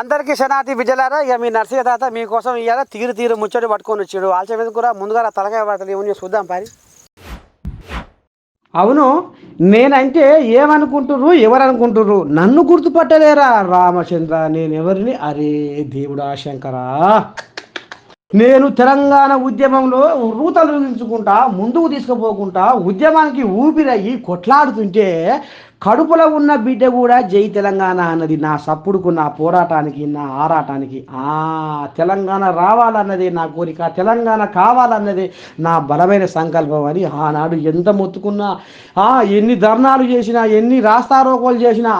అందరికీ శనాతి విజయలారా ఇక మీ నర్సయ్య తాత మీకోసం ఇవాళ తీరు తీరు ముచ్చటి పట్టుకొని వచ్చాడు. ఆల్చ మీద కూడా ముందుగా తలకాయ పడతలు ఏమని చూద్దాం పారి. అవును నేనంటే ఏమనుకుంటుర్రు ఎవరనుకుంటుర్రు? నన్ను గుర్తుపట్టలేరా రామచంద్ర? నేను ఎవరిని? అరే దేవుడా శంకరా. నేను తెలంగాణ ఉద్యమంలో రూతలు ముందుకు తీసుకుపోకుండా ఉద్యమానికి ఊపిరయ్యి కొట్లాడుతుంటే కడుపులో ఉన్న బిడ్డ కూడా జై తెలంగాణ అన్నది నా సప్పుడుకు నా పోరాటానికి నా ఆరాటానికి. ఆ తెలంగాణ రావాలన్నదే నా కోరిక తెలంగాణ కావాలన్నదే నా బలమైన సంకల్పం అని ఆనాడు ఎంత మొత్తుకున్నా. ఎన్ని ధర్నాలు చేసినా ఎన్ని రాస్తారోకోలు చేసినా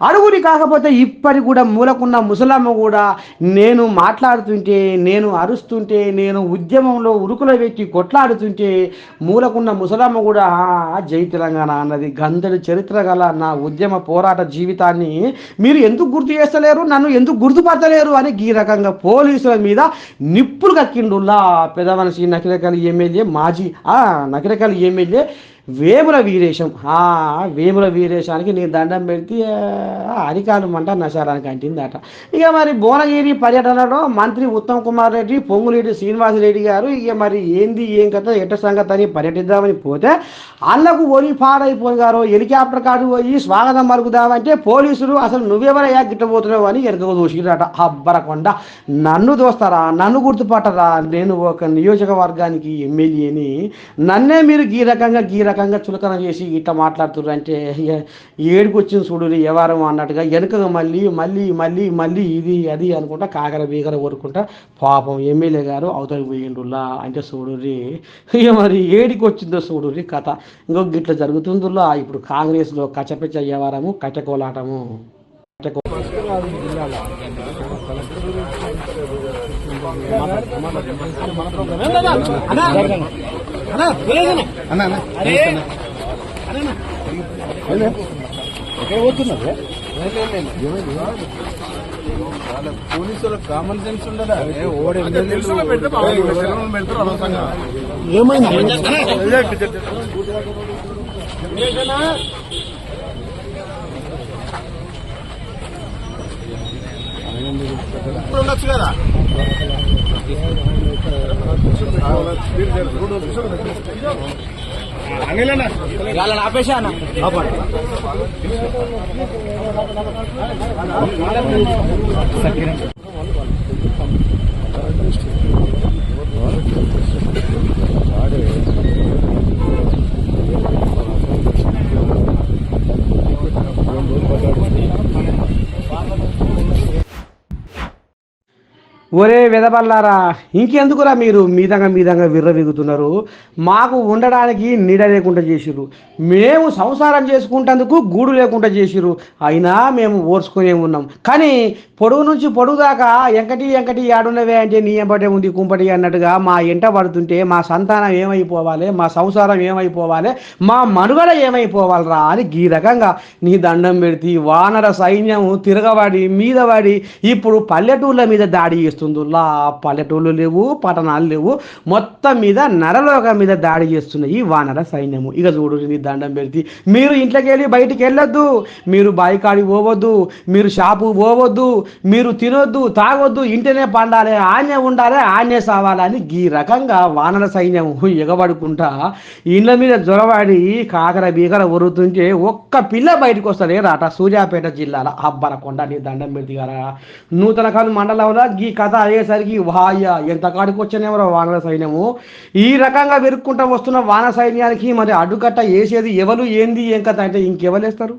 అడుగుని కాకపోతే ఇప్పటి కూడా మూలకున్న ముసలమ్మ కూడా నేను మాట్లాడుతుంటే నేను అరుస్తుంటే నేను ఉద్యమంలో ఉరుకులో పెట్టి కొట్లాడుతుంటే మూలకున్న ముసలమ్మ కూడా జై తెలంగాణ అన్నది గంధడి చరిత్ర గల నా ఉద్యమ పోరాట జీవితాన్ని మీరు ఎందుకు గుర్తు చేస్తలేరు? నన్ను ఎందుకు గుర్తుపడతలేరు? అని ఈ రకంగా పోలీసుల మీద నిప్పులు కక్కిండుల్లా పెద్ద మనిషి నకిరకల్ ఎమ్మెల్యే మాజీ ఆ ఎమ్మెల్యే వేముల వీరేశం. ఆ వేముల వీరేశానికి నేను దండం పెడితే అరికాలు మంట నశారానికి అంటిందట. ఇక మరి భువనగిరి పర్యటనలో మంత్రి ఉత్తమ్ కుమార్ రెడ్డి పొంగులేటి శ్రీనివాసరెడ్డి గారు ఇక మరి ఏంది ఏం కథ ఎట్ట సంగతి అని పర్యటిద్దామని పోతే అల్లకు ఒరి పాడైపోయారు హెలికాప్టర్ కాడు పోయి స్వాగతం మరుగుదామంటే పోలీసులు అసలు నువ్వెవరయ్యా గిట్టబోతున్నావు అని వెనకకు దూసిరట అబ్బరకొండ నన్ను దోస్తారా నన్ను గుర్తుపట్టరా నేను ఒక నియోజకవర్గానికి ఎమ్మెల్యేని నన్నే మీరు గీ రకంగా గీ రకంగా చులకన చేసి ఇట్లా మాట్లాడుతుర్రు అంటే ఏడుకు వచ్చింది చూడు ఎవరం అన్నట్టుగా వెనుకగా మళ్ళీ మళ్ళీ మళ్ళీ మళ్ళీ ఇది అది అనుకుంటా కాకర బీకర కొరుకుంటా పాపం ఎమ్మెల్యే గారు అవతలికి పోయిండులా అంటే చూడుర్రి ఇక మరి ఏడికి వచ్చిందో చూడుర్రి కథ ఇంకొక గిట్ల జరుగుతుందిలా ఇప్పుడు కాంగ్రెస్లో కచపెచ్చ వ్యవహారము కచ్చకోలాటము కచ్చకో పోలీసుల కామన్ సెన్స్ ఉండదా? ఉండొచ్చు కదా? వాళ్ళని ఆపేసా అన్న? ఒరే వెదబల్లారా ఇంకెందుకురా మీరు మీదంగా మీదంగా విర్రవిగుతున్నారు? మాకు ఉండడానికి నీడ లేకుండా చేసిరు మేము సంసారం చేసుకుంటందుకు గూడు లేకుండా చేసిరు అయినా మేము ఓర్చుకునే ఉన్నాం. కానీ పొడుగు నుంచి పొడుగు దాకా ఎంకటి ఎంకటి ఏడున్నవే అంటే నీ ఎంబటే ఉంది కుంపటి అన్నట్టుగా మా ఎంట పడుతుంటే మా సంతానం ఏమైపోవాలి మా సంసారం ఏమైపోవాలి మా మనుగడ ఏమైపోవాలిరా అని ఈ రకంగా నీ దండం పెడితే వానర సైన్యం తిరగబడి మీద పడి ఇప్పుడు పల్లెటూళ్ళ మీద దాడి చేస్తుందిలా పల్లెటూళ్ళు లేవు పట్టణాలు లేవు. మొత్తం మీద నరలోకం మీద దాడి చేస్తున్నాయి ఈ వానర సైన్యము. ఇక చూడు నీ దండం పెడితే మీరు ఇంట్లోకి వెళ్ళి బయటికి వెళ్ళొద్దు మీరు బాయికాడికి పోవద్దు. మీరు షాపు పోవద్దు. మీరు తినొద్దు తాగొద్దు. ఇంటనే పండాలి ఆనే ఉండాలి ఆనే సావాలని ఈ రకంగా వానర సైన్యం ఎగబడుకుంటా ఇండ్ల మీద జ్వరవాడి కాకర బీకర ఉరుతుంటే ఒక్క పిల్ల బయటకు వస్తుంది రాట. సూర్యాపేట జిల్లాల అబ్బరకొండ నీ దండం పెడితే నూతన కాలు మండలంలో ఈ కథ అయ్యేసరికి వాయ ఎంత కాడికొచ్చానేమో వానర సైన్యము? ఈ రకంగా వెరుక్కుంటా వస్తున్న వాన సైన్యానికి మరి అడ్డుకట్ట వేసేది ఎవరు? ఏంది? ఏం కథ? అంటే ఇంకెవరేస్తారు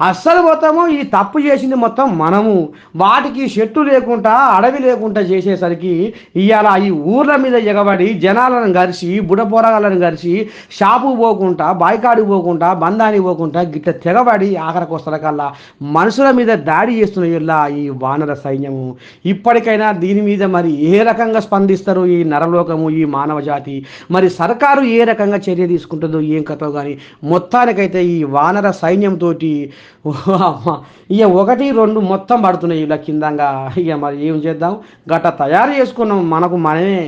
అస్సలు మొత్తము ఈ తప్పు చేసింది మొత్తం మనము. వాటికి చెట్టు లేకుండా అడవి లేకుండా చేసేసరికి ఇవాళ ఈ ఊర్ల మీద ఎగబడి జనాలను గరిచి బుడపోరగాలను గరిచి షాపు పోకుండా బాయికాడికి పోకుండా బంధానికి పోకుండా గిట్ట తెగబడి ఆఖరికి వస్తారు కల్లా మనుషుల మీద దాడి చేస్తున్న ఇలా ఈ వానర సైన్యము. ఇప్పటికైనా దీని మీద మరి ఏ రకంగా స్పందిస్తారు ఈ నరలోకము ఈ మానవ జాతి? మరి సర్కారు ఏ రకంగా చర్య తీసుకుంటుందో ఏం కథో కానీ మొత్తానికైతే ఈ వానర సైన్యంతో ఇక ఒకటి రెండు మొత్తం పడుతున్నాయి ఇలా కిందంగా. ఇక మరి ఏం చేద్దాం? గట్ట తయారు చేసుకున్నాం మనకు మనమే.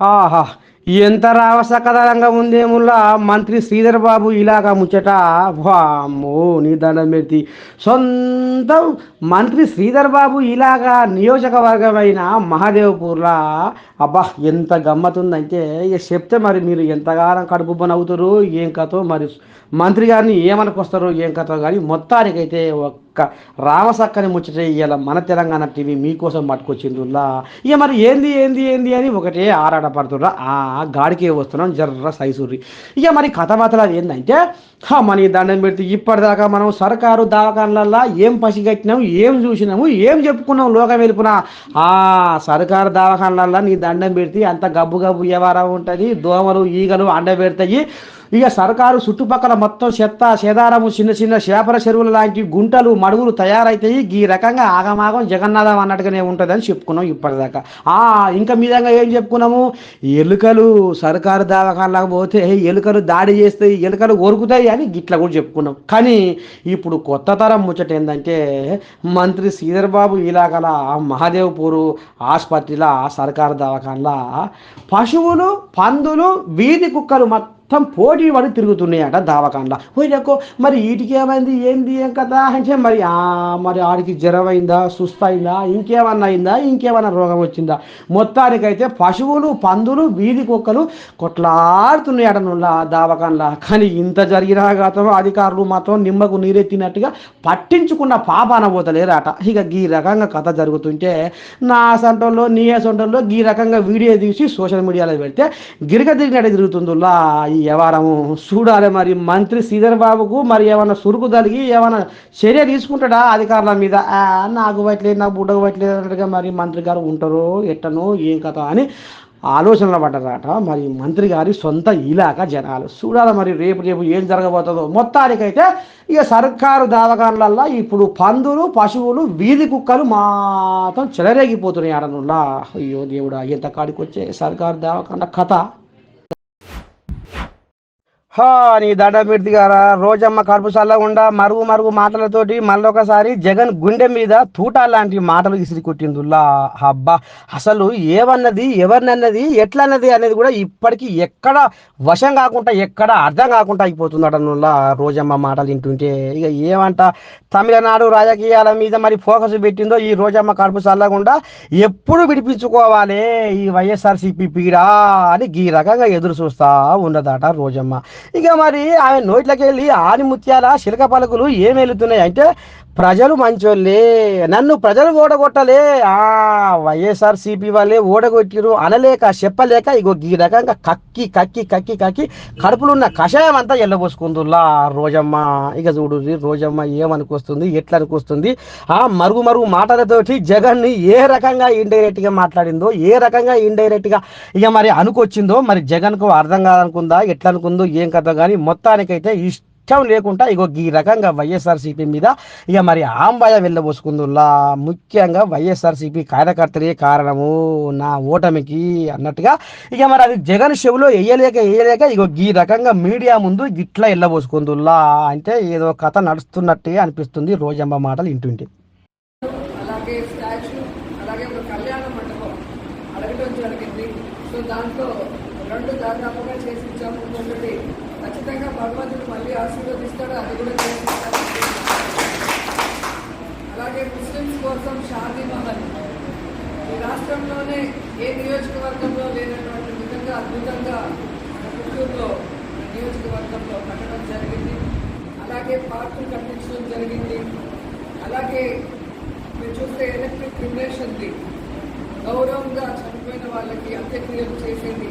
ఆహా. ఎంత రావసకరంగా ఉందేముల్లా మంత్రి శ్రీధర్ బాబు ఇలాగా ముచ్చట వామ్మో నీ దండం పెట్టి సొంతం మంత్రి శ్రీధర్ బాబు ఇలాగా నియోజకవర్గమైన మహాదేవ్పూర్లా? అబ్బా ఎంత గమ్మతుందంటే ఇక చెప్తే మరి మీరు ఎంతగానో కడుపు నవ్వుతారు ఏం కథో మరి మంత్రి గారిని ఏమనుకొస్తారో? ఏం కథో కానీ మొత్తానికైతే ఒక్క రామసక్కని ముచ్చట ఇవాళ మన తెలంగాణ టీవీ మీకోసం పట్టుకొచ్చిందుల్లా ఇక మరి ఏంది ఏంది ఏంది అని ఒకటే ఆరాట ఆ గాడికే వస్తున్నాం జర్ర సైసూరి ఇక మరి కథ మాత్రం అది ఏంటంటే హా, మన ఈ దండం పెడితే ఇప్పటిదాకా మనం సర్కారు దవాఖానలల్లా ఏం పసిగట్టినాము ఏం చూసినాము ఏం చెప్పుకున్నాం లోకం వెళ్ళిపోయినా ఆ సర్కారు దవాఖానలల్లా నీ దండం పెడితే అంత గబ్బు గబ్బు వ్యవహారం ఉంటుంది దోమలు ఈగలు అండ పెడతాయి ఇక సర్కారు చుట్టుపక్కల మొత్తం చెత్త సేదారము చిన్న చిన్న చేపల చెరువులు లాంటి గుంటలు మడుగులు తయారైతాయి. ఈ రకంగా ఆగమాగం జగన్నాథం అన్నట్టుగానే ఉంటుందని చెప్పుకున్నాం ఇప్పటిదాకా. ఆ ఇంకా మీదంగా ఏం చెప్పుకున్నాము? ఎలుకలు సర్కారు దవాఖానలకు పోతే ఎలుకలు దాడి చేస్తాయి ఎలుకలు ఒరుకుతాయి అని గిట్లా కూడా చెప్పుకున్నాం. కానీ ఇప్పుడు కొత్త తరం ముచ్చట ఏంటంటే మంత్రి శ్రీధర్ బాబు ఇలాగల మహాదేవ్పూరు ఆసుపత్రిలో సర్కారు దవాఖానలో పశువులు పందులు వీధి కుక్కలు మొత్తం పోటీ పడి తిరుగుతున్నాయట దావకాండ్లా పోయినాకో మరి వీటికి ఏమైంది? ఏంది? ఏం కదా అంటే మరి మరి ఆడికి జ్వరం అయిందా సుస్తయిందా ఇంకేమన్నా అయిందా? ఇంకేమన్నా రోగం వచ్చిందా? మొత్తానికైతే పశువులు పందులు వీధి కుక్కలు కొట్లాడుతున్నాయట నువ్వు దావకాండ్లా కానీ ఇంత జరిగినా గతం అధికారులు మాత్రం నిమ్మకు నీరెత్తినట్టుగా పట్టించుకున్న పాపాన పోతలేరట. ఇక ఈ రకంగా కథ జరుగుతుంటే నా సొంటంలో నీ సొంటంలో ఈ రకంగా వీడియో తీసి సోషల్ మీడియాలో పెడితే గిరగ తిరిగినట్టు తిరుగుతుందిలా వ్యవహారము చూడాలి మరి. మంత్రి శ్రీధర్ బాబుకు మరి ఏమైనా సురుకు తలిగి ఏమైనా చర్య తీసుకుంటాడా అధికారుల మీద? నాకు పట్టలేదు నాకు బుడ్డకు పట్టలేదు అన్నట్టుగా మరి మంత్రి గారు ఉంటారో ఎట్టనో ఏం కథ అని ఆలోచనలో పడ్డారట. మరి మంత్రి గారి సొంత ఇలాక జనాలు. చూడాలి మరి రేపు రేపు ఏం జరగబోతుందో. మొత్తానికైతే ఇక సర్కారు దావకాన్లల్లో ఇప్పుడు పందులు పశువులు వీధి కుక్కలు మాత్రం చెలరేగిపోతున్నాయి ఆడనుల్లా అయ్యో దేవుడా ఎంత కాడికి వచ్చే సర్కారు దావకాండ కథ. హా నీ దండమిర్తి గారా రోజమ్మ కడుపు చల్లకుండా మరుగు మరుగు మాటలతోటి మళ్ళొకసారి జగన్ గుండె మీద తూటా లాంటి మాటలు ఇసిరి కొట్టిందుల్లా. అబ్బా అసలు ఏమన్నది ఎవరినన్నది ఎట్లన్నది అనేది కూడా ఇప్పటికీ ఎక్కడ వశం కాకుండా ఎక్కడ అర్థం కాకుండా అయిపోతుందట నుల్లా రోజమ్మ మాటలు వింటుంటే. ఇక ఏమంట తమిళనాడు రాజకీయాల మీద మరి ఫోకస్ పెట్టిందో ఈ రోజమ్మ కడుపు చల్లకుండా ఎప్పుడు విడిపించుకోవాలి ఈ వైఎస్ఆర్సీపీ పీడా అని ఈ రకంగా ఎదురు చూస్తా ఉన్నదట రోజమ్మ. ఇక మరి ఆమె నోట్లోకి వెళ్ళి ఆని ముత్యాల శిలక పలుకులు ఏం వెళుతున్నాయి అంటే ప్రజలు మంచోళ్ళే నన్ను ప్రజలు ఓడగొట్టలే. ఆ వైఎస్ఆర్ సిపి వాళ్ళే ఓడగొట్టిరు అనలేక చెప్పలేక ఇగో ఈ రకంగా కక్కి కక్కి కక్కి కక్కి కడుపులున్న కషాయం అంతా ఎల్లబోసుకుందులా రోజమ్మ. ఇక చూడు రోజమ్మ ఏమనుకొస్తుంది ఎట్లా అనుకొస్తుంది ఆ మరుగు మరుగు మాటలతోటి జగన్ని ఏ రకంగా ఇండైరెక్ట్గా మాట్లాడిందో ఏ రకంగా ఇండైరెక్ట్గా ఇక మరి అనుకొచ్చిందో మరి జగన్కు అర్థం కాదనుకుందా ఎట్లా అనుకుందో ఏం కథ కానీ మొత్తానికైతే ఇష్టం లేకుండా ఇగో ఈ రకంగా వైఎస్ఆర్సీపీ మీద ఇక మరి ఆంబాయ వెళ్ళబోసుకుందులా ముఖ్యంగా వైఎస్ఆర్సీపీ కార్యకర్తలే కారణము నా ఓటమికి అన్నట్టుగా. ఇక మరి అది జగన్ షోలో వేయలేక వేయలేక ఇగో ఈ రకంగా మీడియా ముందు ఇట్లా వెళ్ళబోసుకుందులా అంటే ఏదో కథ నడుస్తున్నట్టే అనిపిస్తుంది రోజమ్మ మాటలు ఇంటుంటే. అలాగే స్టాచ్యూ అలాగే ఒక కళ్యాణ మండపం అడగడం జరిగింది. సో దాంట్లో రెండు దాదాపుగా చేసి ఇచ్చాము ఖచ్చితంగా భగవంతుడు ఆశీర్వదిస్తాడో అది కూడా చేసి అలాగే ముస్లిమ్స్ కోసం షాదీ మహల్. ఈ రాష్ట్రంలోనే ఏ నియోజకవర్గంలో లేనటువంటి విధంగా అద్భుతంగా పుత్తూరులో నియోజకవర్గంలో కట్టడం జరిగింది. అలాగే పార్కులు కట్టించడం జరిగింది. అలాగే మీరు చూస్తే ఎలక్ట్రిక్ క్రిమినేషన్ది గౌరవంగా చనిపోయిన వాళ్ళకి అంత్యక్రియలు చేసేది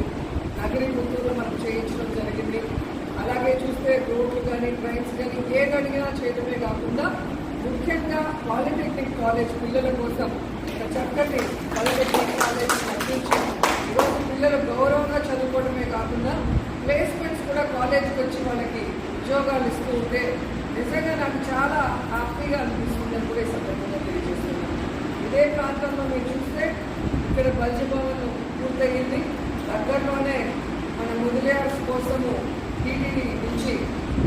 నగరి పుత్తూరులో మనం చేయించడం అలాగే చూస్తే రోడ్లు కానీ ట్రైన్స్ కానీ ఏది అడిగినా చేయడమే కాకుండా ముఖ్యంగా పాలిటెక్నిక్ కాలేజ్ పిల్లల కోసం ఒక చక్కటి పాలిటెక్నిక్ కాలేజ్ అందించి ఈరోజు పిల్లలు గౌరవంగా చదువుకోవడమే కాకుండా ప్లేస్మెంట్స్ కూడా కాలేజీకి వచ్చి వాళ్ళకి ఉద్యోగాలు ఇస్తూ ఉంటే నిజంగా నాకు చాలా హ్యాపీగా అనిపిస్తుంది అని కూడా ఈ సందర్భంగా తెలియజేస్తున్నాను. ఇదే ప్రాంతంలో మీరు చూస్తే ఇక్కడ బల్జ భవన్ పూర్తయింది. దగ్గరలోనే మన ముదిలియార్స్ కోసము టీటీడీ నుంచి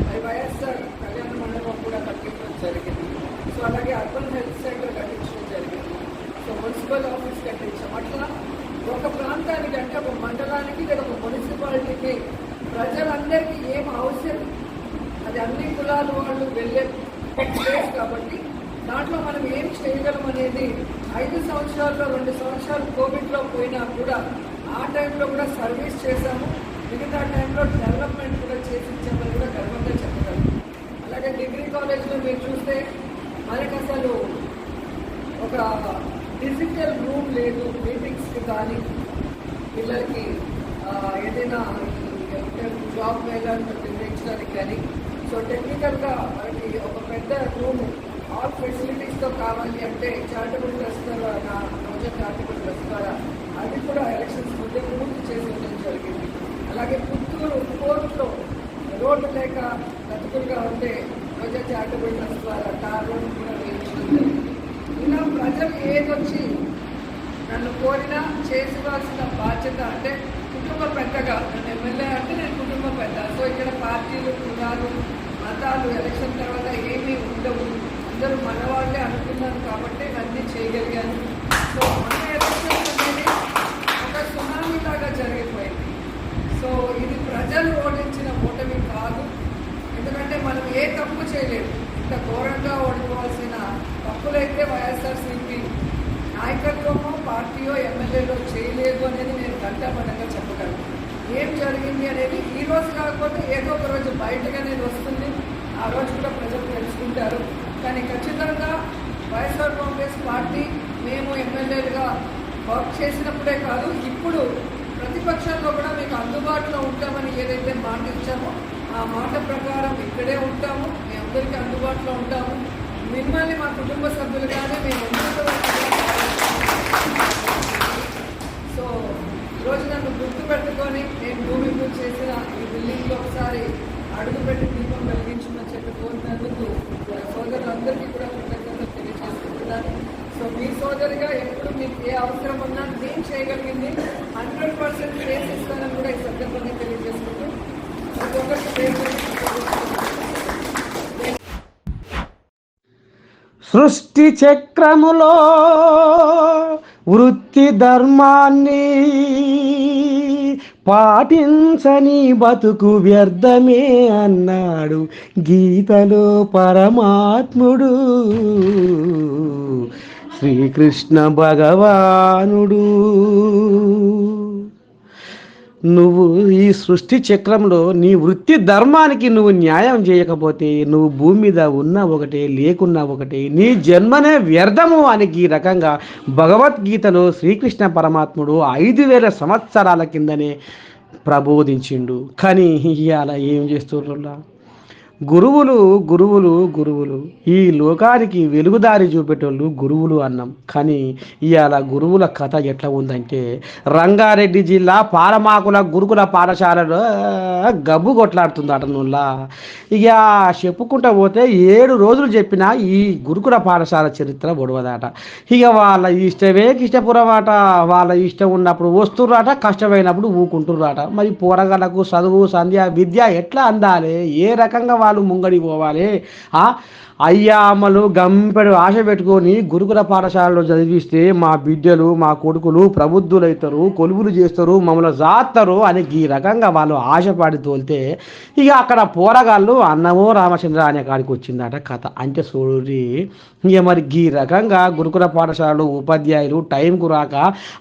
మరి వైఎస్ఆర్ కళ్యాణ మండపం కూడా కట్టించడం జరిగింది. సో అలాగే అర్బన్ హెల్త్ సెంటర్ కట్టించడం జరిగింది. సో మున్సిపల్ ఆఫీస్ కట్టించాం. అట్లా ఒక ప్రాంతానికి అంటే ఒక మండలానికి లేదా ఒక మున్సిపాలిటీకి ప్రజలందరికీ ఏం అవసరం? అది అన్ని కులాల వాళ్ళు వెళ్ళే ప్లేస్ కాబట్టి దాంట్లో మనం ఏం చేయగలం అనేది ఐదు సంవత్సరాల్లో రెండు సంవత్సరాలు కోవిడ్లో పోయినా కూడా ఆ టైంలో కూడా సర్వీస్ చేశాము. మిగతా టైంలో డెవలప్మెంట్ కూడా చేసి ఇచ్చామని కూడా గర్వంగా చెప్పగలం అలాగే డిగ్రీ కాలేజ్లో మీరు చూస్తే మనకు అసలు ఒక డిజిటల్ రూమ్ లేదు మీటింగ్స్కి కానీ పిల్లలకి ఏదైనా జాబ్ వెళ్ళాలని నిర్ణయించడానికి కానీ సో టెక్నికల్గా మనకి ఒక పెద్ద రూమ్ ఆల్ ఫెసిలిటీస్తో కావాలి అంటే చారిటబుల్ ట్రస్ట్ ద్వారా నా ప్రాజెక్ట్ చారిటబుల్ ట్రస్ట్ ద్వారా అది కూడా ఎలక్షన్స్ ముందే పూర్తి చేసి ఉండడం జరిగింది. అలాగే పుత్తూరు కోర్టులో రోడ్డు లేక బతుకులుగా ఉంటే ప్రజా చారిటబుల్ ద్వారా కారు కూడా వేయించడం ఇలా ప్రజలు ఏదొచ్చి నన్ను కోరినా చేసుకోవాల్సిన బాధ్యత అంటే కుటుంబ పెద్దగా నన్ను ఎమ్మెల్యే అంటే నేను కుటుంబ పెద్ద. సో ఇక్కడ పార్టీలు కులాలు మతాలు ఎలక్షన్ తర్వాత ఏమీ ఉండవు. అందరూ మనవాళ్ళే అనుకున్నాను కాబట్టి అన్నీ చేయగలిగాను సో మన ఎలక్షన్ అనేది ఒక సునామీ లాగా జరిగిపోయింది సో ఇది ప్రజలు ఓడించిన ఓటమి కాదు ఎందుకంటే మనం ఏ తప్పు చేయలేదు ఇంత ఘోరంగా ఓడిపోవాల్సిన తప్పులైతే వైఎస్ఆర్సీపీ నాయకత్వమో పార్టీయో ఎమ్మెల్యేలో చేయలేదు అనేది నేను గంటపడంగా చెప్పగలను ఏం అనేది ఈ రోజు కాకపోతే ఏదో ఒక రోజు బయటగా నేను వస్తుంది. ఆ రోజు కూడా ప్రజలు తెలుసుకుంటారు. కానీ ఖచ్చితంగా వైఎస్ఆర్ కాంగ్రెస్ పార్టీ మేము ఎమ్మెల్యేలుగా వర్క్ చేసినప్పుడే కాదు ఇప్పుడు ప్రతిపక్షంలో కూడా మీకు అందుబాటులో ఉంటామని ఏదైతే మాట ఇచ్చామో ఆ మాట ప్రకారం ఇక్కడే ఉంటాము. మీ అందరికీ అందుబాటులో ఉంటాము. మిమ్మల్ని మా కుటుంబ సభ్యులుగానే మేము సో ఈరోజు నన్ను గుర్తు పెట్టుకొని నేను భూమి పూజ చేసిన ఈ బిల్డింగ్లో ఒకసారి అడుగు పెట్టి దీపం వెలిగించమని చెప్పి కోరినందుకు నా సోదరులందరికీ కూడా కృతజ్ఞతలు తెలియజేసుకుంటున్నాను. సో మీ సోదరుగా ఎప్పుడు మీకు ఏ అవసరం ఉన్నా నేను చేయగలిగింది హండ్రెడ్ పర్సెంట్ చేసి ఇస్తానని కూడా ఈ సందర్భంగా తెలియజేసుకుంటూ సృష్టి చక్రములో వృత్తి ధర్మాన్ని పాటించని బతుకు వ్యర్థమే అన్నాడు గీతలో పరమాత్ముడు. శ్రీకృష్ణ భగవానుడు. నువ్వు ఈ సృష్టి చక్రంలో నీ వృత్తి ధర్మానికి నువ్వు న్యాయం చేయకపోతే నువ్వు భూమి మీద ఉన్న ఒకటే లేకున్నా ఒకటే నీ జన్మనే వ్యర్థము అని ఈ రకంగా భగవద్గీతలో శ్రీకృష్ణ పరమాత్ముడు ఐదు వేల సంవత్సరాల కిందనే ప్రబోధించిండు. కానీ ఇవాళ ఏం చేస్తున్నారు గురువులు గురువులు గురువులు. ఈ లోకానికి వెలుగుదారి చూపేటోళ్ళు గురువులు అన్నాం. కానీ ఇవాళ గురువుల కథ ఎట్లా ఉందంటే రంగారెడ్డి జిల్లా పాలమాకుల గురుకుల పాఠశాలలో గబ్బు కొట్లాడుతుంది అటనుల్లా ఇక చెప్పుకుంటా పోతే ఏడు రోజులు చెప్పినా ఈ గురుకుల పాఠశాల చరిత్ర ఒడవదట ఇక వాళ్ళ ఇష్టమే ఇష్టపురం అట వాళ్ళ ఇష్టం ఉన్నప్పుడు వస్తుర్రాట కష్టమైనప్పుడు ఊకుంటుర్రాట. మరి పోరగాళ్ళకు చదువు సంధ్య విద్య ఎట్లా అందాలి? ఏ రకంగా పాపాలు ముంగడి పోవాలి. అయ్యా అయ్యామ్మలు గంపెడు ఆశ పెట్టుకొని గురుకుల పాఠశాలలో చదివిస్తే మా బిడ్డలు మా కొడుకులు ప్రబుద్ధులవుతారు కొలువులు చేస్తారు మమ్మల్ని జాస్తారు అని ఈ రకంగా వాళ్ళు ఆశపడి తోలితే ఇక అక్కడ పోరగాళ్ళు అన్నమో రామచంద్ర అనే కాడికి వచ్చిందట కథ. అంటే చూడండి ఇక మరి ఈ రకంగా గురుకుల పాఠశాలలు ఉపాధ్యాయులు టైంకు రాక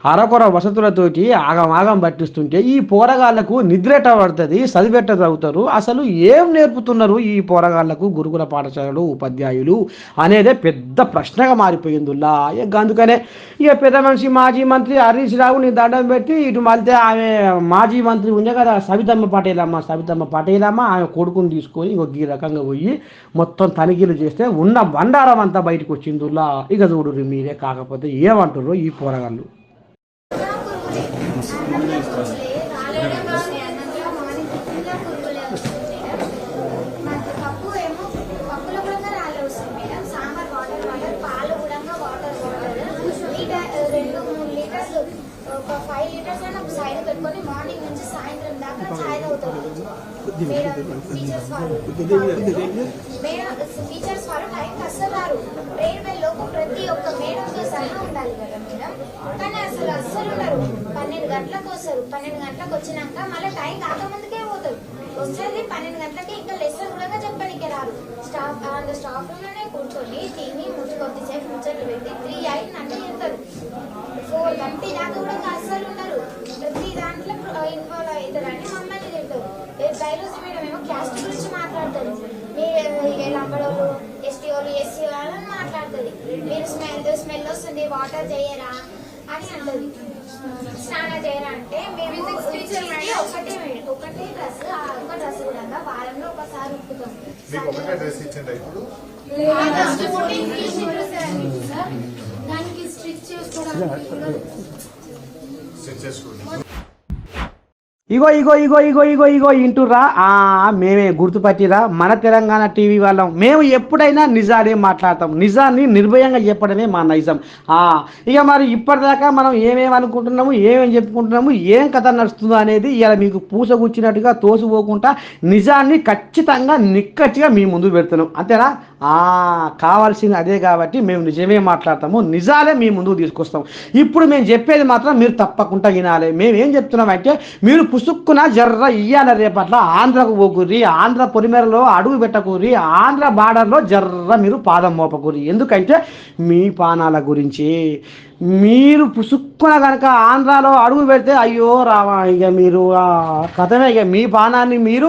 అరకొర వసతులతోటి ఆగం ఆగం పట్టిస్తుంటే ఈ పోరగాళ్ళకు నిద్రెట పడుతుంది చదివెట్ట చదువుతారు అసలు ఏం నేర్పుతున్నారు ఈ పోరగాళ్ళకు గురుకుల పాఠశాలలు ఉపాధ్యాయులు? ఉపాధ్యాయులు అనేదే పెద్ద ప్రశ్నగా మారిపోయిందిలా ఇక అందుకనే ఇక పెద్ద మనిషి మాజీ మంత్రి హరీష్ రావు నీ దండం పెట్టి ఇటు మళ్ళీ ఆమె మాజీ మంత్రి ఉండే కదా సవితమ్మ పటేలమ్మ సవితమ్మ పటేలమ్మ ఆమె కొడుకుని తీసుకొని ఇంకొక ఈ రకంగా పోయి మొత్తం తనిఖీలు చేస్తే ఉన్న బండారం అంతా బయటకు వచ్చిందిలా ఇక చూడు మీరే కాకపోతే ఏమంటారు ఈ పోరగాళ్ళు పప్పు ఏమో పప్పులో కూడా రాళ్ళే వస్తుంది మేడం సాంబార్ వాటర్ వాటర్ పాలు కూడా వాటర్ వాటర్ లీటర్ రెండు మూడు లీటర్లు ఒక ఫైవ్ లీటర్స్ అయినా సైడ్ పెట్టుకొని మార్నింగ్ నుంచి సాయంత్రం దాకా చాయ్ మేడం టీచర్స్ వాళ్ళు మేడం టీచర్స్ వాళ్ళు టైంకి అస్సలు రారు ప్రేయర్ బెల్ లోపు ప్రతి ఒక్క మేడంతో సహా ఉండాలి కదా మేడం. కానీ అసలు అస్సలు ఉండరు. పన్నెండు గంటలకు వస్తారు. పన్నెండు గంటలకు వచ్చినాక మళ్ళీ టైం కాకముందుకే పోతారు. వచ్చేది పన్నెండు గంటలకి ఇంకా లెసన్ కూడా చెప్పడానికి రారు. స్టాఫ్ అంత స్టాఫ్ రూమ్లోనే కూర్చొని తిని ముచ్చు కొద్దిసేపు ముచ్చట్లు పెట్టి త్రీ అయింది అంటే చెప్తారు. ఫోర్ థర్టీ దాకా కూడా అస్సలు ఉండరు. ప్రతి దాంట్లో ఇన్వాల్వ్ అవుతారని మమ్మల్ని బైరోజు మేడం ఏమో క్యాస్ట్ గురించి మాట్లాడతారు మీరు లంబడోళ్ళు ఎస్టీ వాళ్ళు ఎస్సీ వాళ్ళు అని మాట్లాడుతుంది. మీరు స్మెల్ స్మెల్ వస్తుంది వాటర్ చేయరా అని అంటది. స్నానం చేయరా అంటే మేము ఒకటే మేడం. ఒకటే డ్రెస్ ఆ ఒక్క డ్రెస్ కూడా వారంలో ఒకసారి ఉప్పుతాం మీకు ఒకటే డ్రెస్ ఇచ్చిండ్రా ఇప్పుడు? దానికి స్టిచ్ చేసుకోవడానికి సెట్ చేసుకోండి ఇగో ఇగో ఇగో ఇగో ఇగో ఇగో ఇంటురా మేమే గుర్తుపట్టిరా. మన తెలంగాణ టీవీ వాళ్ళం. మేము ఎప్పుడైనా నిజాన్ని మాట్లాడతాం. నిజాన్ని నిర్భయంగా చెప్పడమే మా నైజం. ఇక మరి ఇప్పటిదాకా మనం ఏమేమి అనుకుంటున్నాము ఏమేమి చెప్పుకుంటున్నాము ఏం కథ నడుస్తుందో అనేది ఇలా మీకు పూసగుచ్చినట్టుగా తోసిపోకుండా నిజాన్ని ఖచ్చితంగా నిక్కచ్చిగా మీ ముందు పెడుతున్నాం. అంతేనా? కావాల్సింది అదే కాబట్టి మేము నిజమే మాట్లాడతాము. నిజాలే మీ ముందుకు తీసుకొస్తాం ఇప్పుడు మేము చెప్పేది మాత్రం మీరు తప్పకుండా వినాలి. మేము ఏం చెప్తున్నామంటే మీరు పుసుక్కున జర్ర ఇయ్యాల రేపట్ల ఆంధ్రకు పోకూరి ఆంధ్ర పొలిమేరలో అడుగు పెట్టకూరి ఆంధ్ర బార్డర్లో జర్ర మీరు పాదం మోపకూరి ఎందుకంటే మీ పానాల గురించి మీరు పుసుక్కున కనుక ఆంధ్రాలో అడుగు పెడితే అయ్యో రామా ఇక మీరు కథమే ఇక మీ బాణాన్ని మీరు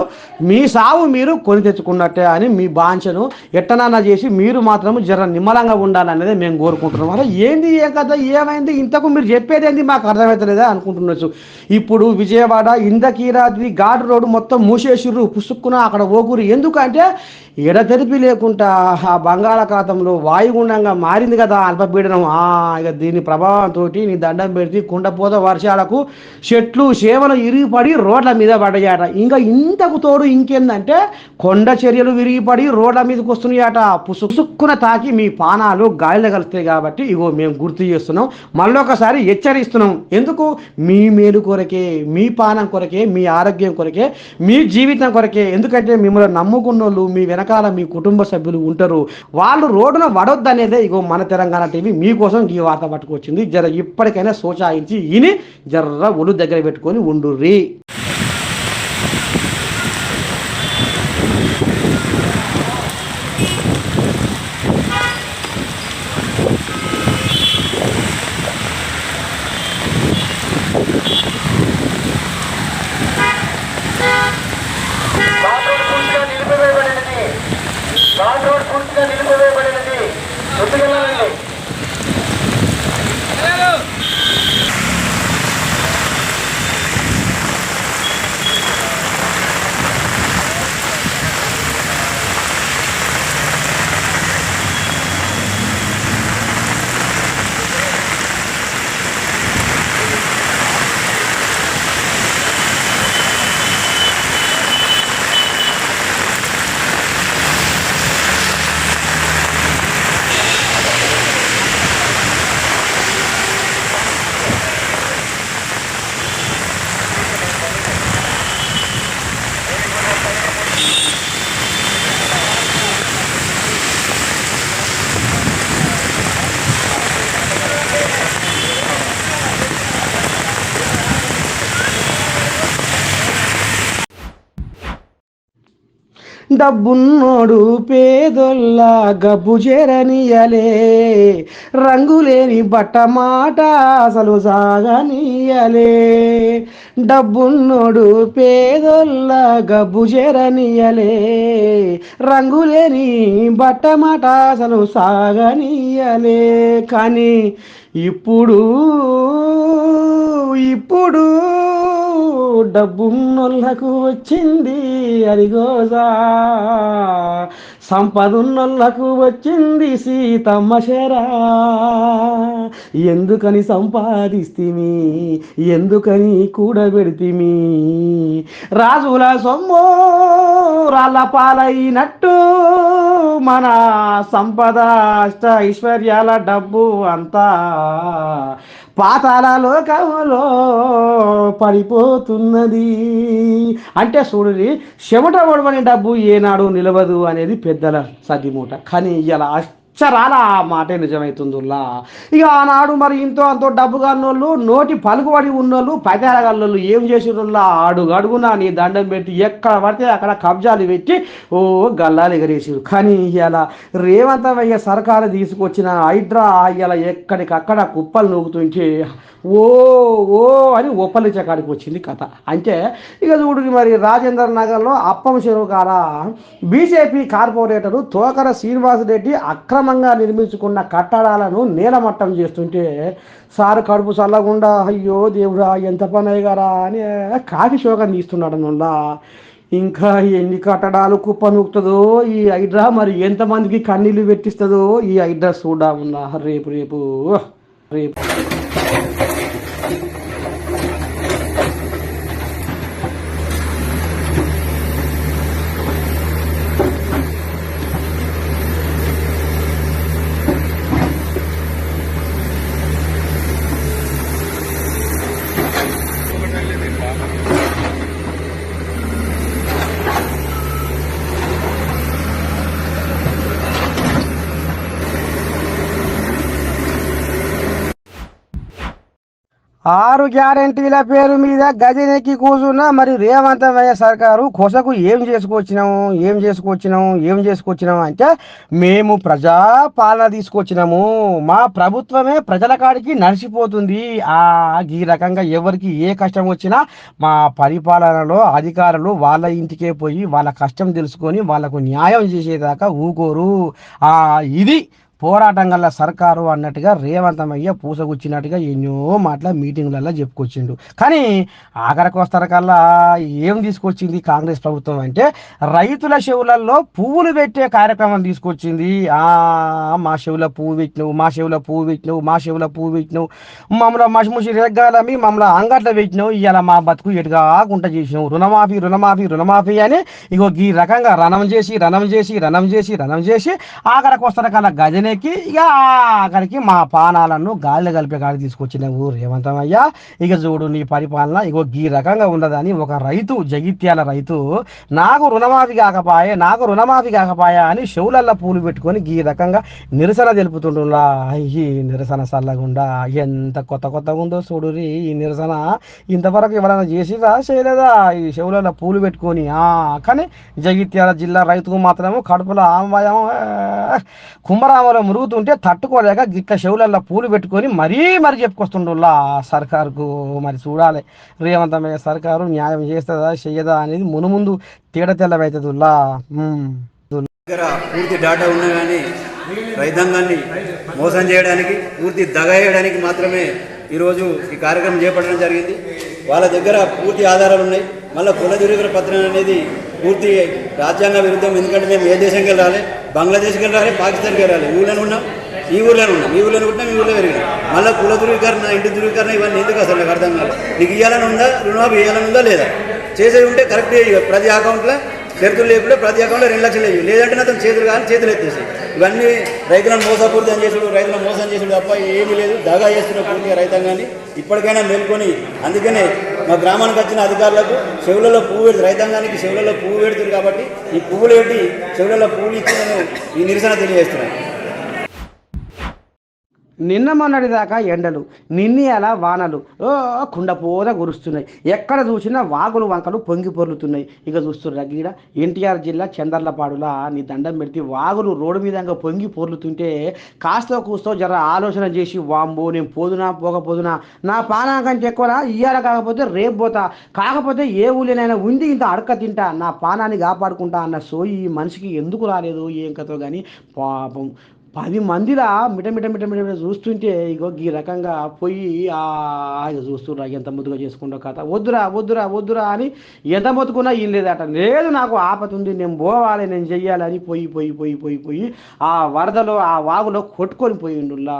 మీ సావు మీరు కొని తెచ్చుకున్నట్టే అని మీ బాంచను ఎట్టనన్నా చేసి మీరు మాత్రం జర నిమ్మలంగా ఉండాలనేది మేము కోరుకుంటున్నాం. అలా ఏంది ఏ కథ? ఏమైంది? ఇంతకు మీరు చెప్పేది ఏంది? మాకు అర్థమవుతలేదా అనుకుంటున్నచ్చు. ఇప్పుడు విజయవాడ ఇందకీరాద్రి ఘాట్ రోడ్డు మొత్తం మూసేసిర్రు పుసుక్కున అక్కడ ఓగురు. ఎందుకంటే ఎడతెరిపి లేకుండా ఆ బంగాళాఖాతంలో వాయుగుండంగా మారింది కదా అల్పపీడనం. ఇక దీని ప్రభావంతో నీ దండం పెడితే కుండపోత వర్షాలకు చెట్లు సేవలు ఇరిగిపడి రోడ్ల మీద పడ్డాయట. ఇంకా ఇంతకు తోడు ఇంకేందంటే కొండ చర్యలు విరిగిపడి రోడ్ల మీదకి వస్తున్నాయట. పుసుక్కున తాకి మీ పానాలు గాలిలో కలుస్తాయి కాబట్టి ఇగో మేము గుర్తు చేస్తున్నాం. మళ్ళొకసారి హెచ్చరిస్తున్నాం. ఎందుకు? మీ మేలు కొరకే మీ పానం కొరకే మీ ఆరోగ్యం కొరకే మీ జీవితం కొరకే. ఎందుకంటే మిమ్మల్ని నమ్ముకున్న వాళ్ళు మీ వెనకాల మీ కుటుంబ సభ్యులు ఉంటారు. వాళ్ళు రోడ్డున వడొద్దనేదే ఇగో మన తెలంగాణ టీవీ. మీకోసం ఈ వార్త పట్టుకొచ్చింది జర ఇప్పటికైనా సోచాయించి ఈయన జర్ర ఒళ్ళు దగ్గర పెట్టుకొని ఉండుర్రి రోడ్ పూర్తిగా నిలిపివేయబడినది ఘాట్ రోడ్ పూర్తిగా నిలిపివేయబడినది ముందుకెళ్ళాలండి డబ్బున్నోడు పేదొల్లా గబ్బు చేరనియలే రంగులేని బట్ట మాట అసలు సాగనీయలే డబ్బున్నోడు పేదొల్లా గబ్బుజేరనియలే రంగులేని బట్ట మాట అసలు సాగనీయలే కానీ ఇప్పుడు ఇప్పుడు డబ్బున్నోళ్ళకు వచ్చింది అరిగోజా సంపదున్నోళ్ళకు వచ్చింది సీతమ్మ శరా. ఎందుకని సంపాదిస్తిమి ఎందుకని కూడబెడితిమి? రాజుల సొమ్ము రాళ్ళ పాలైనట్టు మన సంపద అష్ట ఐశ్వర్యాల డబ్బు అంతా పాతాల లోకంలో పడిపోతున్నది. అంటే చూడండి చెమట ఒడవని డబ్బు ఏనాడు నిలవదు అనేది పెద్దల సతిమూట కానీ ఇలా రాలా ఆ మాటే నిజమవుతుందిలా ఇక ఆనాడు మరి ఇంతో అంతో డబ్బు కానోళ్ళు నోటి పలుకుబడి ఉన్నోళ్ళు పైతారగల్లోళ్ళు ఏం చేసిరుల్లా అడుగు అడుగునా నీ దండం పెట్టి ఎక్కడ పడితే అక్కడ కబ్జాలు పెట్టి ఓ గల్లాలు ఎగరేసిరు కానీ ఇలా రేవంతమయ్య సర్కారు తీసుకొచ్చిన హైడ్రా ఇలా ఎక్కడికక్కడ కుప్పలు నూగుతుంటే ఓ ఓ అని ఒప్పలిచ్చే కాడికి వచ్చింది కథ. అంటే ఇక చూడు మరి రాజేంద్ర నగర్లో అప్పం చెరువు కాడ బీజేపీ కార్పొరేటరు తోకర శ్రీనివాసరెడ్డి అక్రమంగా నిర్మించుకున్న కట్టడాలను నేలమట్టం చేస్తుంటే సారు కడుపు చల్లకుండా అయ్యో దేవుడా ఎంత పని అయ్యారా అని కాకి శోకం తీస్తున్నాడు నొల్లా ఇంకా ఎన్ని కట్టడాలు కుప్పనూకుతుందో ఈ హైడ్రా మరి ఎంతమందికి కన్నీళ్ళు పెట్టిస్తుందో ఈ హైడ్రా చూడా ఉన్నా రేపు రేపు రేపు. ఆరు గ్యారంటీల పేరు మీద గజనెక్కి కూర్చున్న మరి రేవంతమయ్య సర్కారు కొసకు ఏం చేసుకొచ్చినాము ఏం చేసుకొచ్చినాము ఏం చేసుకొచ్చినాము అంటే మేము ప్రజా పాలన తీసుకొచ్చినాము. మా ప్రభుత్వమే ప్రజల కాడికి నడిచిపోతుంది. ఆ ఈ రకంగా ఎవరికి ఏ కష్టం వచ్చినా మా పరిపాలనలో అధికారులు వాళ్ళ ఇంటికే పోయి వాళ్ళ కష్టం తెలుసుకొని వాళ్ళకు న్యాయం చేసేదాకా ఊకోరు. ఆ ఇది పోరాటం గల సర్కారు అన్నట్టుగా రేవంతమయ్య పూసగుచ్చినట్టుగా ఎన్నో మాటల మీటింగ్లలో చెప్పుకొచ్చిండు. కానీ ఆఖరికి వస్తారకల్లా ఏం తీసుకొచ్చింది కాంగ్రెస్ ప్రభుత్వం అంటే రైతుల చెవులలో పువ్వులు పెట్టే కార్యక్రమం తీసుకొచ్చింది. ఆ మా చెవుల పువ్వు పెట్టినవు మా చెవుల పువ్వు పెట్టినవు మా చెవుల పువ్వు పెట్టినవు మమ్మల్ని మసిముసి రెగ్గాలమి మమ్మల్ని అంగట్లో పెట్టినావు ఇవాళ మా బతుకు ఎటుగా గుంట చేసినావు. రుణమాఫీ రుణమాఫీ రుణమాఫీ అని ఇగో ఈ రకంగా రణం చేసి రణం చేసి రణం చేసి రణం చేసి ఆఖరికి వస్తారకల్లా గజనెక్కి ఇక అక్కడికి మా పానాలను గాలిలో కలిపే కాడికి తీసుకొచ్చిన ఊరు రేవంతమయ్యా. ఇక చూడు నీ పరిపాలన ఇగో ఈ రకంగా ఉన్నదని ఒక రైతు జగిత్యాల రైతు నాకు రుణమాఫీ కాకపాయే నాకు రుణమాఫీ కాకపాయా అని చెవులల్లో పూలు పెట్టుకొని ఈ రకంగా నిరసన తెలుపుతుంటున్నా ఈ నిరసన చల్లగుండా ఎంత కొత్త కొత్తగా ఉందో చూడురి ఈ నిరసన ఇంతవరకు ఎవరైనా చేసిరా చేయలేదా? ఈ చెవులలో పూలు పెట్టుకొని. ఆ కానీ జగిత్యాల జిల్లా రైతుకు మాత్రము కడుపులో ఆమయం కుంభరామలో మురుగుతుంటే తట్టుకోలేక గిట్ల చెవులల్లో పూలు పెట్టుకొని మరీ మరి చెప్పుకొస్తుండుల్లా సర్కారుకు. మరి చూడాలి. రేవంతమయ్య సర్కారు న్యాయం చేస్తుందా చెయ్యదా అనేది మునుముందు తేడ తెల్లవైతుందిలా దగ్గర పూర్తి డాటా ఉన్నా కానీ రైతాంగాన్ని మోసం చేయడానికి పూర్తి దగ మాత్రమే ఈరోజు ఈ కార్యక్రమం చేపట్టడం జరిగింది. వాళ్ళ దగ్గర పూర్తి ఆధారాలు ఉన్నాయి. మళ్ళీ కుల ధృవీకరణ పత్రం అనేది పూర్తి రాజ్యాంగ విరుద్ధం ఎందుకంటే మేము ఏ దేశంకి వెళ్ళాలి? బంగ్లాదేశ్కి వెళ్ళాలి పాకిస్తాన్కి వెళ్ళాలి. ఊళ్ళో ఉన్నాం? ఈ ఊళ్ళో ఉన్నాం. ఈ ఊళ్ళో ఉంటున్నాం ఈ ఊళ్ళో పెరిగినాం. మళ్ళీ కుల ధృవీకరణ ఇంటి ధృవీకరణ ఇవన్నీ ఎందుకు అసలు నాకు అర్థం కాదు నీకు ఇవ్వాలని ఉందా? రుణమాఫీ ఇవ్వాలని ఉందా? లేదా? చేసేది ఉంటే కరెక్ట్ ప్రతి అకౌంట్లో చేతులు లేకుండా ప్రతి అకౌంట్లో రెండు లక్షలు లేవు. లేదంటే అతను చేతులు కానీ చేతులు ఎత్తేసి ఇవన్నీ రైతులను మోసపూరితం చేసుడు రైతులను మోసం చేసుడు తప్ప ఏమీ లేదు. దగా చేస్తున్న పూర్తిగా రైతాంగాన్ని ఇప్పటికైనా మేల్కొని అందుకనే మా గ్రామానికి వచ్చిన అధికారులకు చెవులలో పువ్వు పెడుతుంది రైతాంగానికి చెవులలో పువ్వు పెడుతుంది కాబట్టి ఈ పువ్వులు పెట్టి చెవులలో పువ్వులు ఇచ్చి నేను ఈ నిరసన తెలియజేస్తున్నాను. నిన్న మొన్నటి దాకా ఎండలు నిన్ని అలా వానలు. కుండపోద కురుస్తున్నాయి ఎక్కడ చూసినా వాగులు వంకలు పొంగి పొర్లుతున్నాయి. ఇక చూస్తుర్రా గీడ ఎన్టీఆర్ జిల్లా చందర్లపాడులా నీ దండం పెడితే వాగులు రోడ్డు మీద పొంగి పొర్లుతుంటే కాస్తో కూస్తో జర ఆలోచన చేసి వాంబో నేను పోదునా పోకపోదునా? నా పానా కంటే ఎక్కువ ఇయ్యాల కాకపోతే రేపు పోతా. కాకపోతే ఏ ఊళ్ళోనైనా ఉంది ఇంత అడక తింటా. నా పానాన్ని కాపాడుకుంటా అన్న సోయి ఈ మనిషికి ఎందుకు రాలేదు? ఏం కథో కానీ పాపం. పది మందిలా మిటమిట మిట మిట చూస్తుంటే ఇగో ఈ రకంగా పోయి ఆ ఇక ఎంత ముద్దుగా చేసుకుంటో కథ. వద్దురా వద్దురా వద్దురా అని ఎంత మొత్తుకున్నా ఏం లేదట. లేదు నాకు ఆపత ఉంది నేను పోవాలి నేను చెయ్యాలని పోయి పోయి పోయి పోయి పోయి ఆ వరదలో ఆ వాగులో కొట్టుకొని పోయిండులా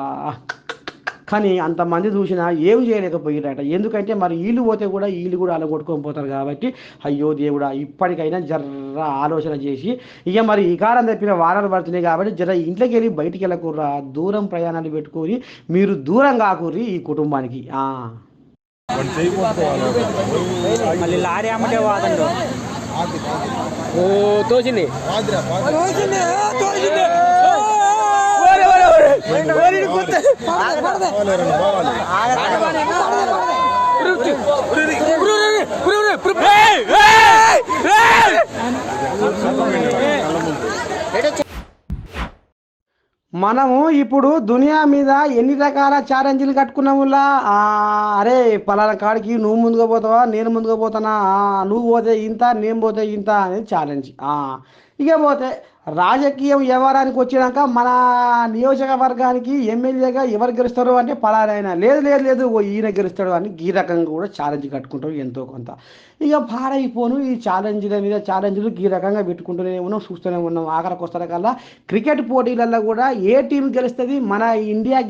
కానీ అంతమంది చూసినా ఏం చేయలేకపోయారట ఎందుకంటే మరి వీళ్ళు పోతే కూడా వీళ్ళు కూడా అలా కొట్టుకొని పోతారు కాబట్టి అయ్యో దేవుడా ఇప్పటికైనా జర్ర ఆలోచన చేసి ఇక మరి ఈ కాలం తప్పిన వారాలు పడుతున్నాయి కాబట్టి జర ఇంట్లోకి వెళ్ళి బయటికి వెళ్ళకూర్రా. దూరం ప్రయాణాలు పెట్టుకొని మీరు దూరం కాకూర్రి ఈ కుటుంబానికి. ఆ. మళ్ళీ లారీ అమ్మటే పోతాడు ఓ తోచింది తోచింది తోచింది మనము ఇప్పుడు దునియా మీద ఎన్ని రకాల ఛాలెంజ్లు కట్టుకున్నాములా అరే పలానా కాడికి నువ్వు ముందుగా పోతావా నేను ముందుగా పోతానా? నువ్వు పోతే ఇంత నేను పోతే ఇంత అనేది ఛాలెంజ్. ఆ, ఇక పోతే రాజకీయం వ్యవహారానికి వచ్చినాక మన నియోజకవర్గానికి ఎమ్మెల్యేగా ఎవరు గెలుస్తారు అంటే పలానైనా లేదు లేదు లేదు ఓ ఈయన గెలుస్తాడు అని ఈ రకంగా కూడా ఛాలెంజ్ కట్టుకుంటారు ఎంతో కొంత. ఇక పాడైపోను ఈ ఛాలెంజ్ల మీద ఛాలెంజ్లు ఈ రకంగా పెట్టుకుంటూనే ఉన్నాం చూస్తూనే ఉన్నాం. ఆఖరికి వస్తారు కల్లా క్రికెట్ పోటీలలో కూడా ఏ టీం గెలుస్తుంది? మన ఇండియా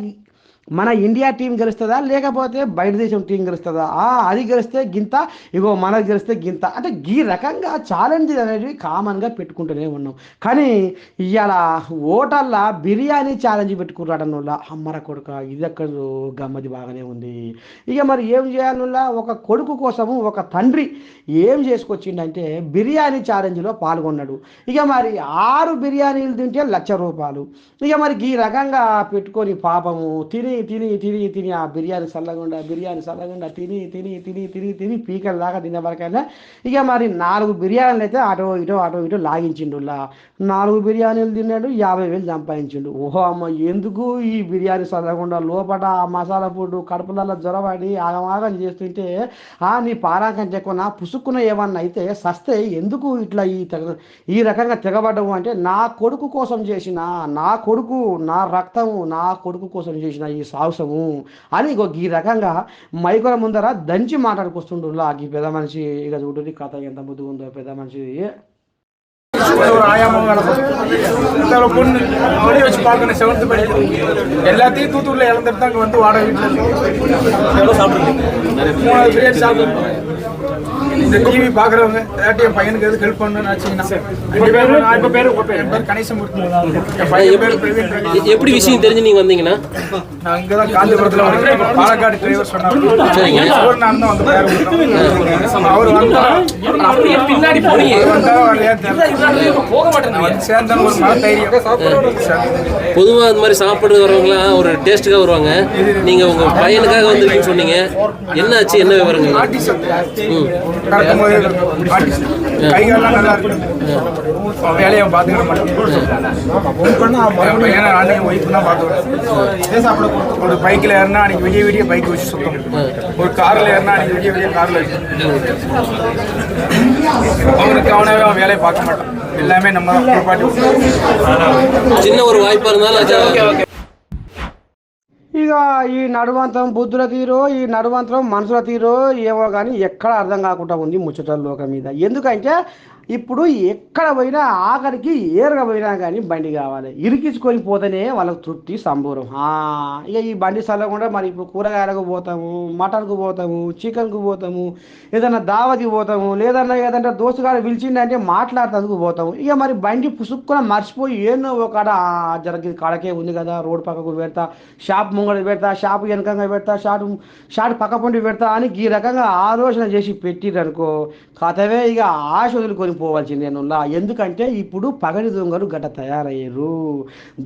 మన ఇండియా టీం గెలుస్తుందా? లేకపోతే బయట దేశం టీం గెలుస్తుందా? అది గెలిస్తే గింత ఇగో మనకు గెలిస్తే గింత. అంటే ఈ రకంగా ఛాలెంజ్ అనేవి కామన్గా పెట్టుకుంటూనే ఉన్నాం. కానీ ఇవాళ ఓటల్లా బిర్యానీ ఛాలెంజ్ పెట్టుకున్నాడన్న అమ్మర కొడుక ఇది ఎక్కడ గమ్మది బాగానే ఉంది. ఇక మరి ఏం చేయాలనుల్లా? ఒక కొడుకు కోసము ఒక తండ్రి ఏం చేసుకొచ్చిండంటే బిర్యానీ ఛాలెంజ్లో పాల్గొన్నాడు. ఇక మరి ఆరు బిర్యానీలు తింటే లక్ష రూపాయలు. ఇక మరి ఈ రకంగా పెట్టుకొని పాపము తిని తిని తిని తిని ఆ బిర్యానీ చల్లగుండా బిర్యానీ చల్లగుండా తిని తిని తిని తిని తిని పీకల దాకా తినే వరకైనా ఇక మరి నాలుగు బిర్యానీలు అయితే అటో ఇటో అటో ఇటో లాగించిండు లా. నాలుగు బిర్యానీలు తిన్నాడు యాభై వేలు సంపాదించిండు ఓహో అమ్మ ఎందుకు ఈ బిర్యానీ చల్లకుండా లోపల ఆ మసాలా ఫుడ్ కడుపులలో జ్వరపడి ఆగమాగం చేస్తుంటే ఆ నీ పారాకం చెక్కున పుసుక్కున ఏమన్నా అయితే సస్తే ఎందుకు ఇట్లా ఈ తెగ ఈ రకంగా తెగబడ్డము అంటే నా కొడుకు కోసం చేసిన నా కొడుకు నా రక్తము నా కొడుకు కోసం చేసిన ఈ సాహసము అని ఇగో ఈ రకంగా మైకుల ముందర దంచి మాట్లాడుకొస్తుండు ఈ పెద్ద మనిషి ఇక చూడండి కథ ఎంత ముద్దు ఉందో పెద్ద మనిషి ஒரு பொண்ணு அவளே வச்சு பார்க்கணும் செவன்த் படிக்கிறது எல்லாத்தையும் தூத்துக்குள்ள இழந்துட்டு தான் இங்க வந்து வாடகை வீட்டில் எவ்வளோ சாப்பிடுறீங்க மூணாவது பிரியாணி சாப்பிடுறோம் இந்த டிவி பார்க்குறவங்க ஏதாட்டி என் பையனுக்கு எதுவும் ஹெல்ப் பண்ணணும்னு கணேசமூர்த்தி. என் பையன் பேர் பிரவீன் ரவி. எப்படி விஷயம் தெரிஞ்சு நீங்க வந்தீங்கன்னா? நான் இங்கே தான் காந்திபுரத்தில் வந்து பாலக்காடு டிரைவர் சொன்னாங்க அவர் நான் தான் வந்து. அவர் வந்தா அப்படியே பின்னாடி போக மாட்டேன் சேர்ந்தாலும் ஒரு மன தைரியம். சேர்ந்து பொதுவா அந்த மாதிரி சாப்பிட்டு வரவங்களாம் ஒரு டேஸ்ட்டுக்காக வருவாங்க. நீங்க உங்க பையனுக்காக வந்திருக்கீங்கன்னு சொன்னீங்க. என்ன ஆச்சு என்ன விவரங்கள் நடக்கும்போது ஆர்டிஸ்ட் கைகாலெல்லாம் நல்லா இருக்கு அவன் வேலையை அவன் பார்த்துக்கிற மாட்டேன் பையனை அன்னைக்கு ஒய்ஃப் தான் பார்த்துக்கிறேன் ஒரு பைக்கில் ஏறினா அன்னைக்கு விடிய விடிய பைக் வச்சு சுத்தம் ஒரு காரில் ஏறினா அன்னைக்கு விடிய விடிய காரில் அவனுக்கு அவனாவே அவன் வேலையை பார்க்க மாட்டான். எல்லாமே நம்ம தான். சின்ன ஒரு வாய்ப்பா இருந்தாலும் ఇక ఈ నడువంతరం బుద్ధుల తీరో ఈ నడువంతరం మనుషుల తీరో ఏమో కానీ ఎక్కడ అర్థం కాకుండా ఉంది ముచ్చట లోకం మీద. ఎందుకంటే ఇప్పుడు ఎక్కడ పోయినా ఆఖరికి ఏరుగా పోయినా కానీ బండి కావాలి. ఇరికించుకొని పోతేనే వాళ్ళకి తృప్తి సంబూరం. ఇక ఈ బండి చల్లకుండా మరి ఇప్పుడు కూరగాయలకు పోతాము మటన్కు పోతాము చికెన్కు పోతాము ఏదైనా దావతికి పోతాము లేదన్నా ఏదంటే దోస్తుగాడు పిలిచిండంటే మాట్లాడుతందుకు పోతాము. ఇక మరి బండి పుసుక్కున మర్చిపోయి ఏమో ఒక కాడ ఆ, కాడకే ఉంది కదా రోడ్ పక్కకు పెడతా షాప్ ముంగడు పెడతా షాప్ వెనకంగా పెడతా షాట్ షాట్ పక్క పండి పెడతా అని ఈ రకంగా ఆలోచన చేసి పెట్టిరనుకో కథవే ఇక ఆశ వదులుకొని పోవాల్సిందే నుల్లా ఎందుకంటే ఇప్పుడు పగడి దొంగలు గట్ట తయారయ్యారు.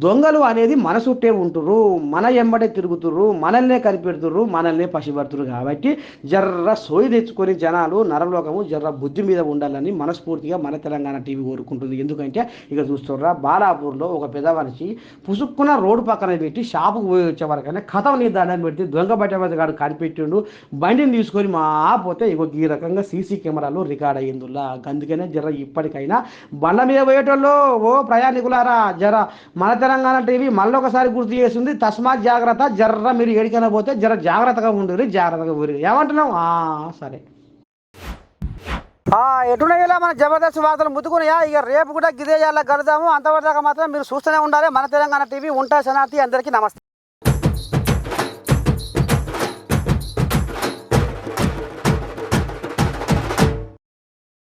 దొంగలు అనేది మన చుట్టే ఉంటురు మన ఎంబడే తిరుగుతుర్రు మనల్నే కనిపెడుతురు మనల్నే పసిపడుతురు కాబట్టి జర్ర సోయి తెచ్చుకొని జనాలు నరలోకము జర్ర బుద్ధి మీద ఉండాలని మనస్ఫూర్తిగా మన తెలంగాణ టీవీ కోరుకుంటుంది. ఎందుకంటే ఇక చూస్తుర్రా బాలాపూర్లో ఒక పెద్ద మనిషి పుసుక్కున రోడ్డు పక్కన పెట్టి షాపుకు పోయి వచ్చే వరకైనా కథం నీ దండం పెట్టి దొంగ బట్ట గాడు కనిపెట్టిండు. బండిని తీసుకొని మా పోతే ఇగో ఈ రకంగా సీసీ కెమెరాలో రికార్డ్ అయ్యిందిలా. అందుకనే జర ఇప్పటికైనా. బండ మీద పోయేటోళ్ళు ఓ ప్రయాణికులారా జర మన తెలంగాణ టీవీ మళ్ళీ ఒకసారి గుర్తు చేస్తుంది తస్మాత్ జాగ్రత్త జర్ర మీరు ఏడికైనా పోతే జర జాగ్రత్తగా ఉండరు జాగ్రత్తగా ఊరి ఏమంటున్నావు? ఆ, సరే. ఎటునయ్యేలా మన జబర్దస్త్ వార్తలు ముద్దుకునియా ఇక రేపు కూడా గిదే గలుదాము అంతవరదాకా మాత్రం మీరు చూస్తూనే ఉండాలి. మన తెలంగాణ టీవీ ఉంటా శనార్థి అందరికీ నమస్తే.